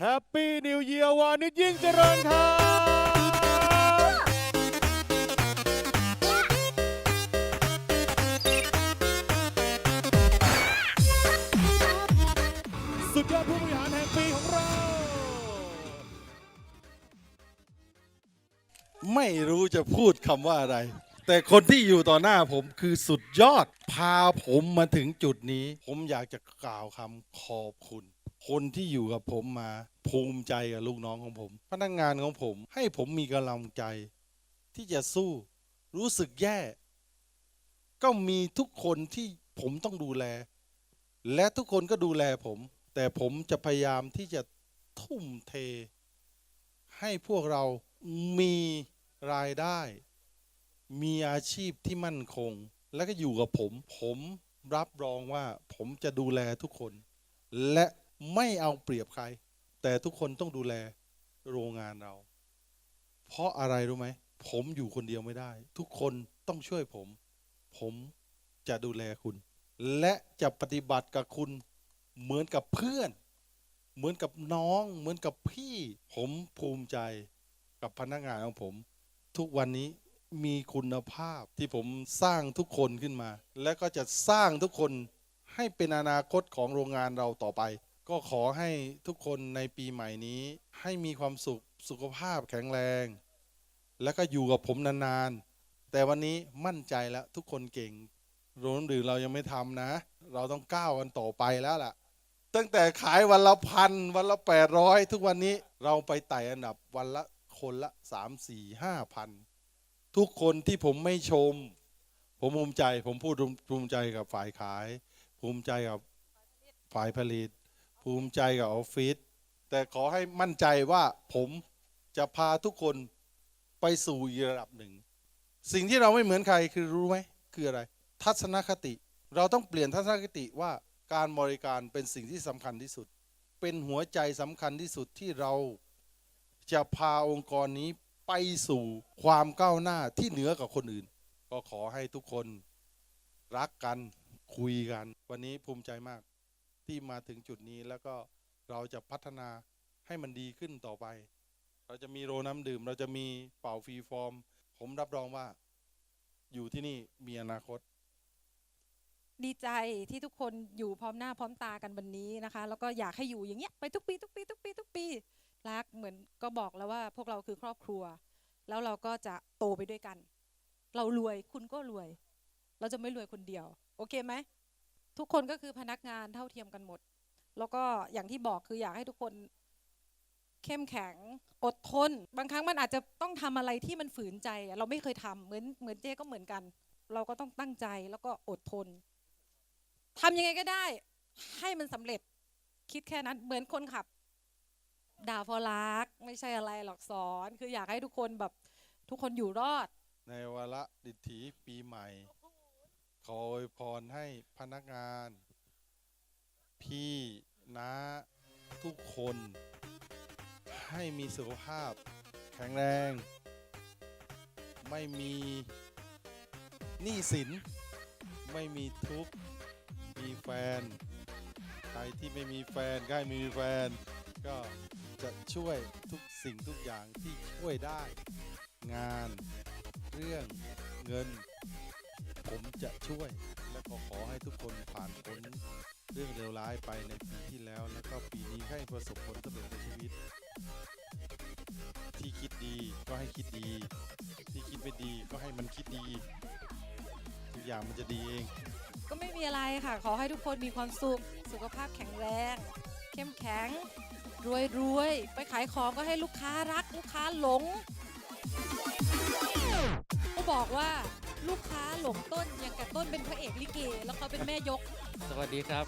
แฮปปี้นิวเยียร์วานิชยิ่งเจริญครับ สุดยอดผู้บริหารแห่งปีของเรา ไม่รู้จะพูดคำว่าอะไร แต่คนที่อยู่ต่อหน้าผมคือสุดยอด พาผมมาถึงจุดนี้ ผมอยากจะกล่าวคำขอบคุณ คนที่อยู่กับผมมา ภูมิใจกับลูกน้องของผม พนักงานของผม ให้ผมมีกำลังใจ ที่จะสู้ รู้สึกแย่ ก็มีทุกคนที่ผมต้องดูแล และทุกคนก็ดูแลผม แต่ผมจะพยายามที่จะทุ่มเท ให้พวกเรามีรายได้ มีอาชีพที่มั่นคง และก็อยู่กับผม ผมรับรองว่าผมจะดูแลทุกคน และ ไม่เอาเปรียบใคร แต่ทุกคนต้องดูแลโรงงานเรา เพราะอะไรรู้ไหม ผมอยู่คนเดียวไม่ได้ ทุกคนต้องช่วยผม ผมจะดูแลคุณ และจะปฏิบัติกับคุณเหมือนกับเพื่อน เหมือนกับน้อง เหมือนกับพี่ ผมภูมิใจกับพนักงานของผม ทุกวันนี้มีคุณภาพที่ผมสร้างทุกคนขึ้นมา และก็จะสร้างทุกคนให้เป็นอนาคตของโรงงานเราต่อไป ก็ขอให้ทุกคนในปีใหม่นี้ ให้มีความสุขสุขภาพแข็งแรง และก็อยู่กับผมนานๆ แต่วันนี้มั่นใจแล้วทุกคนเก่งโรงดื่มเรายังไม่ทำนะ เราต้องก้าวกันต่อไปแล้วล่ะ ตั้งแต่ขายวันละพันวันละแปดร้อยทุกวันนี้เราไปไต่อันดับวันละคนละสามสี่ห้าพันทุกคนที่ผมไม่ชม ผมภูมิใจ ผมพูดภูมิใจกับฝ่ายขาย ภูมิใจกับฝ่ายผลิต ภูมิใจกับออฟฟิศแต่ขอให้มั่นใจว่าผมจะพาทุกคนไปสู่อีกระดับหนึ่ง สิ่งที่เราไม่เหมือนใครคือรู้ไหมคืออะไร ทัศนคติ เราต้องเปลี่ยนทัศนคติว่าการบริการเป็นสิ่งที่สำคัญที่สุด เป็นหัวใจสำคัญที่สุดที่เราจะพาองค์กรนี้ไปสู่ความก้าวหน้าที่เหนือกว่าคนอื่น ก็ขอให้ทุกคนรักกันคุยกัน วันนี้ภูมิใจมาก ที่มาถึงจุดนี้แล้วก็เราจะพัฒนาให้มันดีขึ้นต่อไป เราจะมีโรน้ำดื่ม เราจะมีเป่าฟรีฟอร์ม ผมรับรองว่า อยู่ที่นี่มีอนาคต ดีใจที่ทุกคนอยู่พร้อมหน้าพร้อมตากันวันนี้นะคะ แล้วก็อยากให้อยู่อย่างเงี้ยไปทุกปี ทุกปี ทุกปี ทุกปีรักเหมือนก็บอกแล้วว่า พวกเราคือครอบครัว แล้วเราก็จะโตไปด้วยกัน เรารวยคุณก็รวย เราจะไม่รวยคนเดียว โอเคไหม ทุกคนก็คือพนักงานเท่าเทียมกันหมด แล้วก็อย่างที่บอกคืออยากให้ทุกคนเข้มแข็งอดทน บางครั้งมันอาจจะต้องทำอะไรที่มันฝืนใจ เราไม่เคยทำเหมือนเหมือนเจ๊ก็เหมือนกัน เราก็ต้องตั้งใจแล้วก็อดทนทำยังไงก็ได้ ให้มันสำเร็จคิดแค่นั้นเหมือนคนขับ ด่าฟอรักไม่ใช่อะไรหรอกสอน คืออยากให้ทุกคนแบบทุกคนอยู่รอด ในวาระดิถีปีใหม่ ขออวยพรให้พนักงาน พี่น้าทุกคน ให้มีสุขภาพแข็งแรง ไม่มีหนี้สิน ไม่มีทุกข์ มีแฟน ใครที่ไม่มีแฟนก็ให้มีแฟน ก็จะช่วยทุกสิ่งทุกอย่างที่ช่วยได้ งาน เรื่องเงิน ผมจะช่วย และก็ขอให้ทุกคนผ่านพ้นเรื่องเลวร้ายไปในปีที่แล้ว แล้วก็ปีนี้ให้ประสบผลสำเร็จในชีวิต ที่คิดดีก็ให้คิดดี ที่คิดไม่ดีก็ให้มันคิดดีทุกอย่างมันจะดีเอง ก็ไม่มีอะไรค่ะ ขอให้ทุกคนมีความสุข สุขภาพแข็งแรง เข้มแข็ง รวยรวย ไปขายของก็ให้ลูกค้ารัก ลูกค้าหลง บอกว่าลูกค้าหลงต้นอย่างกับต้นเป็นพระเอกลิเก แล้วเขาเป็นแม่ยก สวัสดีครับ